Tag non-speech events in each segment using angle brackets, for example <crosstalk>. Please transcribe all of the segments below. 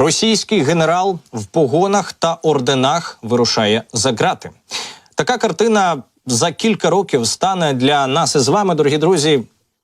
Російський генерал в погонах та орденах вирушає за ґрати. Така картина за кілька років стане для нас із вами, дорогі друзі,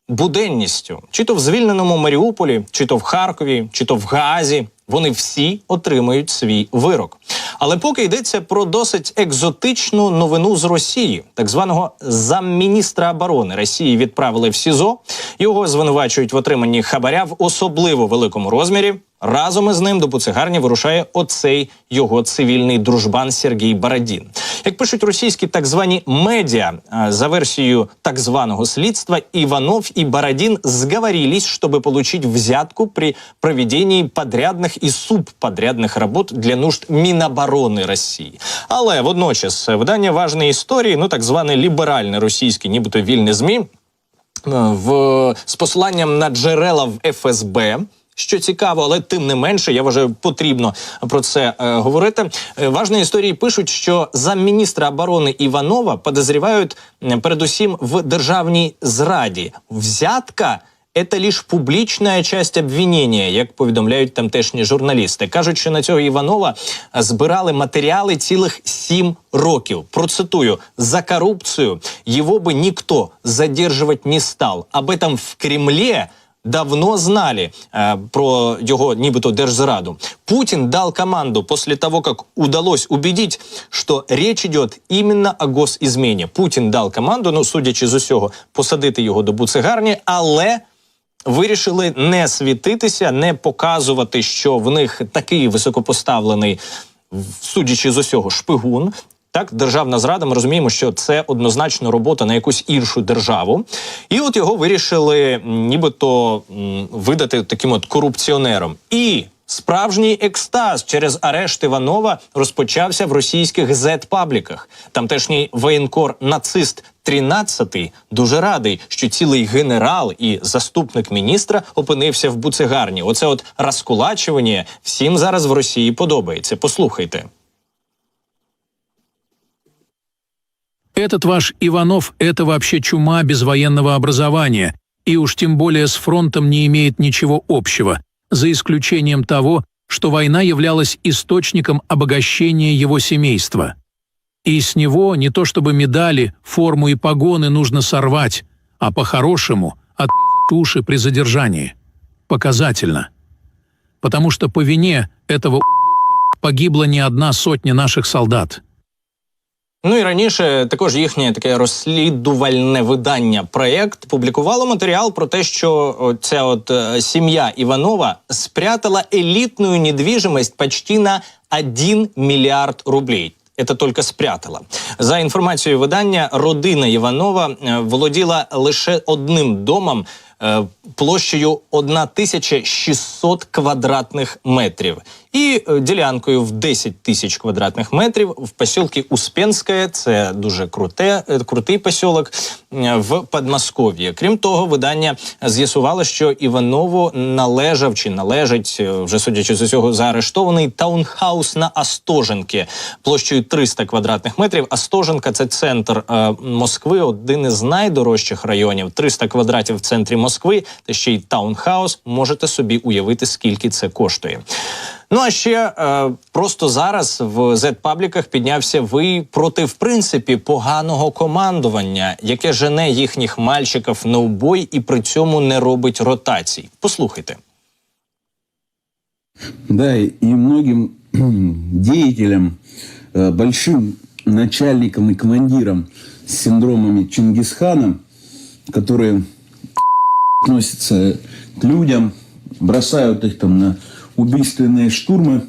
буденністю. Чи то в звільненому Маріуполі, чи то в Харкові, чи то в Гаазі. Вони всі отримають свій вирок. Але поки йдеться про досить екзотичну новину з Росії, так званого замміністра оборони Росії відправили в СІЗО. Його звинувачують в отриманні хабаря в особливо великому розмірі. Разом із ним до буцегарні вирушає оцей його цивільний дружбан Сергій Барадін. Як пишуть російські так звані медіа, а, за версією так званого слідства, Иванов и Бородин сговорились, чтобы получить взятку при проведении подрядных и субподрядных работ для нужд Міноборони Росії. Але водночас видання важної історії, ну так зване ліберальне російське, нібито вільне змі, в з посиланням на джерела в ФСБ. Що цікаво, але тим не менше, я вважаю, потрібно про це е, говорити. Е, важні історії пишуть, що замміністра оборони Іванова подозрівають передусім в державній зраді. Взятка це лише публічна часть обвинення, як повідомляють тамтешні журналісти. кажуть, що на цього Іванова збирали матеріали цілих сім років. Процитую за корупцію його би ніхто задержувати не став. Об этом в Кремлі давно знали э, про его нібито держзраду. Путин дал команду после того, как удалось убедить, что речь идет именно о госизмене. Путин дал команду, ну, судячи з усього, посадити його до буцегарні, але вирішили не світитися, не показувати, що в них такий високопоставлений, судячи з усього, шпигун. Так, державна зрада, ми розуміємо, що це однозначно робота на якусь іншу державу. І от його вирішили нібито видати таким от корупціонером. І справжній екстаз через арешт Іванова розпочався в російських зет-пабліках. Тамтешній воєнкор нацист 13-й дуже радий, що цілий генерал і заступник міністра опинився в буцегарні. Оце от розкулачування всім зараз в Росії подобається. Послухайте. Этот ваш Иванов – это вообще чума без военного образования, и уж тем более с фронтом не имеет ничего общего, за исключением того, что война являлась источником обогащения его семейства. И с него не то чтобы медали, форму и погоны нужно сорвать, а по-хорошему отрезать уши при задержании. Показательно. Потому что по вине этого погибла не одна сотня наших солдат. Ну і раніше також їхнє таке розслідувальне видання проєкт публікувало матеріал про те, що ця от е, сім'я Іванова спрятала елітну недвіжимость почти на 1 мільярд рублей. Это только спрятала. За інформацією видання, родина Іванова е, володіла лише одним домом площею 1600 квадратних метрів і е, ділянкою в 10 тисяч квадратних метрів в посілки Успенське. Це дуже круте, е, крутий посілок е, в Подмосков'ї. Крім того, видання з'ясувало, що Іванову належав чи належить, е, вже судячи з усього, заарештований таунхаус на Астоженки площею 300 квадратних метрів. Астоженка це центр е, один із найдорожчих районів. 300 квадратів в центрі Москви, та ще й таунхаус. Можете собі уявити, скільки це коштує. Ну а ще е, просто зараз в Z-пабліках піднявся ви проти в принципі поганого командування, яке жене їхніх мальчиків на убой і при цьому не робить ротацій. Послухайте. Да, и многим <clears throat> деятелям, э, большим начальникам и командирам с синдромами Чингисхана, которые относятся к людям, бросают их там на убийственные штурмы,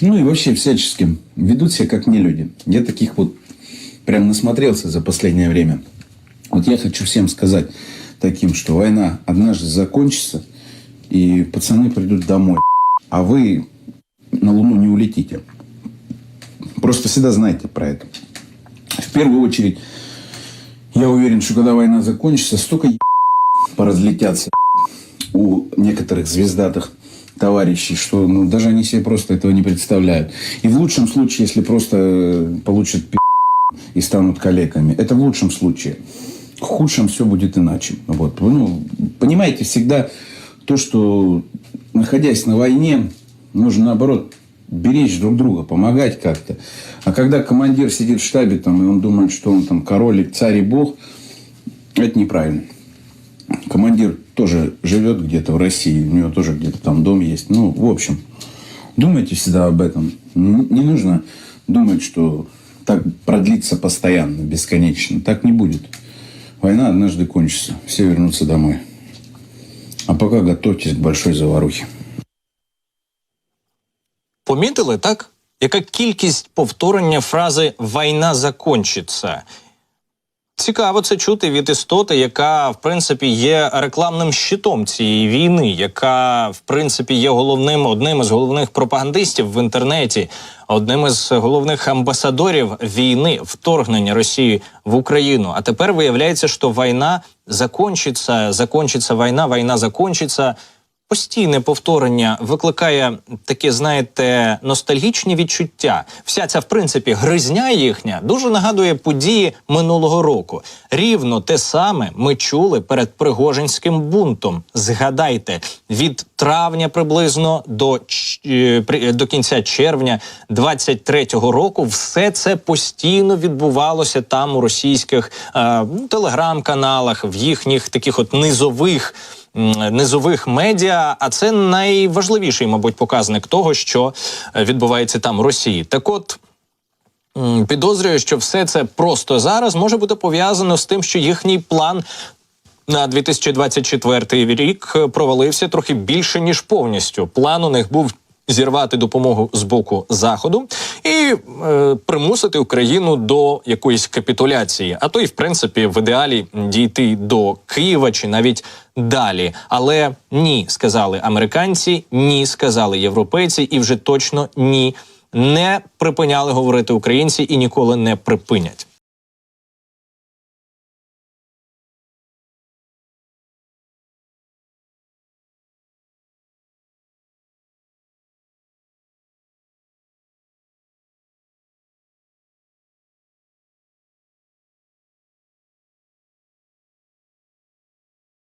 ну и вообще всяческим, ведут себя как не люди. Я таких вот прям насмотрелся за последнее время. Вот я хочу всем сказать таким, что война однажды закончится, и пацаны придут домой, а вы на Луну не улетите. Просто всегда знайте про это. В первую очередь, я уверен, что когда война закончится, столько поразлетятся у некоторых звездатых товарищей, что ну, даже они себе просто этого не представляют. И в лучшем случае, если просто э, получат пи*** и станут коллегами, это в лучшем случае. В худшем все будет иначе. Вот. Ну, понимаете, всегда то, что находясь на войне, Нужно, наоборот, беречь друг друга, помогать как-то. А когда командир сидит в штабе там, и он думает, что он там король, царь и бог, это неправильно. Командир тоже живет где-то в России, у него тоже где-то там дом есть. Ну, в общем, думайте всегда об этом. Не нужно думать, что так продлится постоянно, бесконечно. Так не будет. Война однажды кончится, все вернутся домой. А пока готовьтесь к большой заварухе. Помітили так? Яка кількість повторення фрази Війна закончиться? Цікаво це чути від істоти, яка в принципі є рекламним щитом цієї війни, яка в принципі є головним одним із головних пропагандистів в інтернеті, одним із головних амбасадорів війни, вторгнення Росії в Україну. А тепер виявляється, що війна закончиться, закончиться війна, війна закончиться. Постійне повторення викликає такі, знаєте, ностальгічні відчуття. Вся ця, в принципі, гризня їхня дуже нагадує події минулого року. Рівно те саме ми чули перед Пригожинським бунтом. Згадайте, від травня приблизно до, е, до кінця червня 23-го року все це постійно відбувалося там у російських е, телеграм-каналах, в їхніх таких от низових низових медіа, а це найважливіший, мабуть, показник того, що е, відбувається там у Росії. Так от. Підозрюю, що все це просто зараз може бути пов'язано з тим, що їхній план на 2024 рік е, провалився трохи більше ніж повністю. План у них був зірвати допомогу з боку заходу і е, примусити Україну до якоїсь капітуляції, а то й в принципі в ідеалі дійти до Києва чи навіть далі. Але ні, сказали американці, ні, сказали європейці, і вже точно ні. Не припиняли говорити українці і ніколи не припинять.